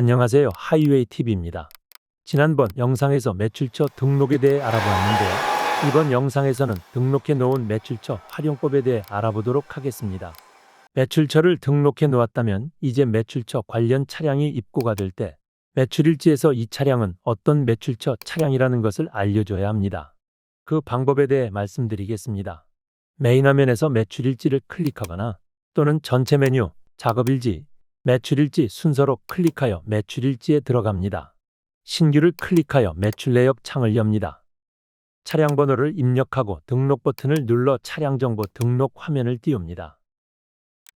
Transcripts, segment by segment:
안녕하세요. 하이웨이 TV입니다. 지난번 영상에서 매출처 등록에 대해 알아보았는데요. 이번 영상에서는 등록해 놓은 매출처 활용법에 대해 알아보도록 하겠습니다. 매출처를 등록해 놓았다면 이제 매출처 관련 차량이 입고가 될 때 매출일지에서 이 차량은 어떤 매출처 차량이라는 것을 알려줘야 합니다. 그 방법에 대해 말씀드리겠습니다. 메인 화면에서 매출일지를 클릭하거나 또는 전체 메뉴, 작업일지, 매출일지 순서로 클릭하여 매출일지에 들어갑니다. 신규를 클릭하여 매출 내역 창을 엽니다. 차량 번호를 입력하고 등록 버튼을 눌러 차량 정보 등록 화면을 띄웁니다.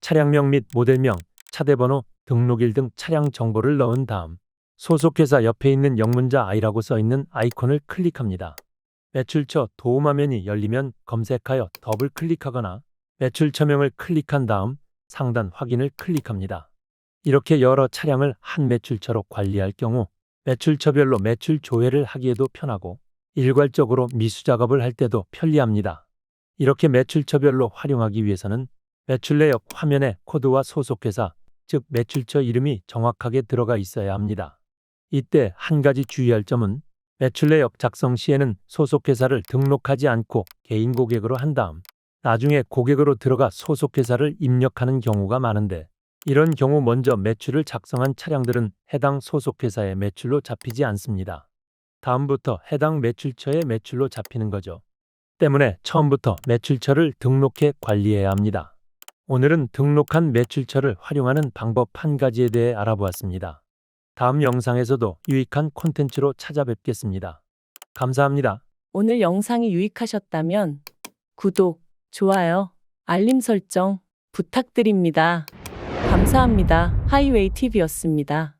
차량명 및 모델명, 차대번호, 등록일 등 차량 정보를 넣은 다음 소속회사 옆에 있는 영문자 I라고 써 있는 아이콘을 클릭합니다. 매출처 도움 화면이 열리면 검색하여 더블 클릭하거나 매출 처명을 클릭한 다음 상단 확인을 클릭합니다. 이렇게 여러 차량을 한 매출처로 관리할 경우 매출처별로 매출 조회를 하기에도 편하고 일괄적으로 미수 작업을 할 때도 편리합니다. 이렇게 매출처별로 활용하기 위해서는 매출 내역 화면에 코드와 소속회사, 즉 매출처 이름이 정확하게 들어가 있어야 합니다. 이때 한 가지 주의할 점은 매출 내역 작성 시에는 소속회사를 등록하지 않고 개인 고객으로 한 다음 나중에 고객으로 들어가 소속회사를 입력하는 경우가 많은데 이런 경우 먼저 매출을 작성한 차량들은 해당 소속 회사의 매출로 잡히지 않습니다. 다음부터 해당 매출처의 매출로 잡히는 거죠. 때문에 처음부터 매출처를 등록해 관리해야 합니다. 오늘은 등록한 매출처를 활용하는 방법 한 가지에 대해 알아보았습니다. 다음 영상에서도 유익한 콘텐츠로 찾아뵙겠습니다. 감사합니다. 오늘 영상이 유익하셨다면 구독, 좋아요, 알림 설정 부탁드립니다. 감사합니다. 하이웨이 TV였습니다.